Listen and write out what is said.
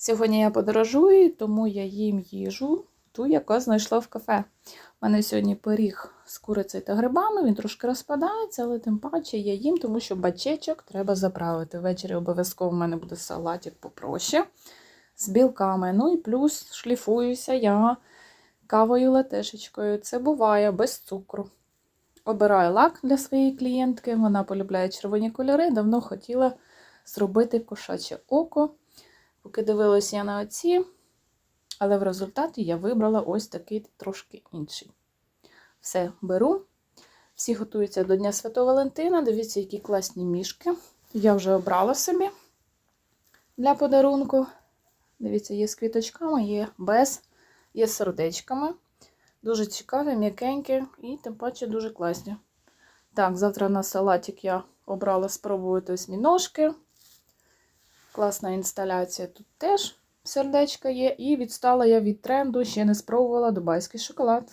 Сьогодні я подорожую, тому я їм їжу, ту, яку знайшла в кафе. У мене сьогодні пиріг з курицею та грибами, він трошки розпадається, але тим паче я їм, тому що бачечок треба заправити. Ввечері обов'язково в мене буде салатик попроще з білками. Ну і плюс шліфуюся я кавою латешечкою. Це буває без цукру. Обираю лак для своєї клієнтки. Вона полюбляє червоні кольори. Давно хотіла зробити кошаче око. Поки дивилася я на оці, але в результаті я вибрала ось такий трошки інший. Все, беру. Всі готуються до Дня Святого Валентина. Дивіться, які класні мішки. Я вже обрала собі для подарунку. Дивіться, є з квіточками, є без, є з сердечками. Дуже цікаві, м'якенькі і тим паче дуже класні. Так, завтра на салатик я обрала спробувати ось ножки. Класна інсталяція тут теж сердечка є. І відстала я від тренду, ще не спробувала дубайський шоколад.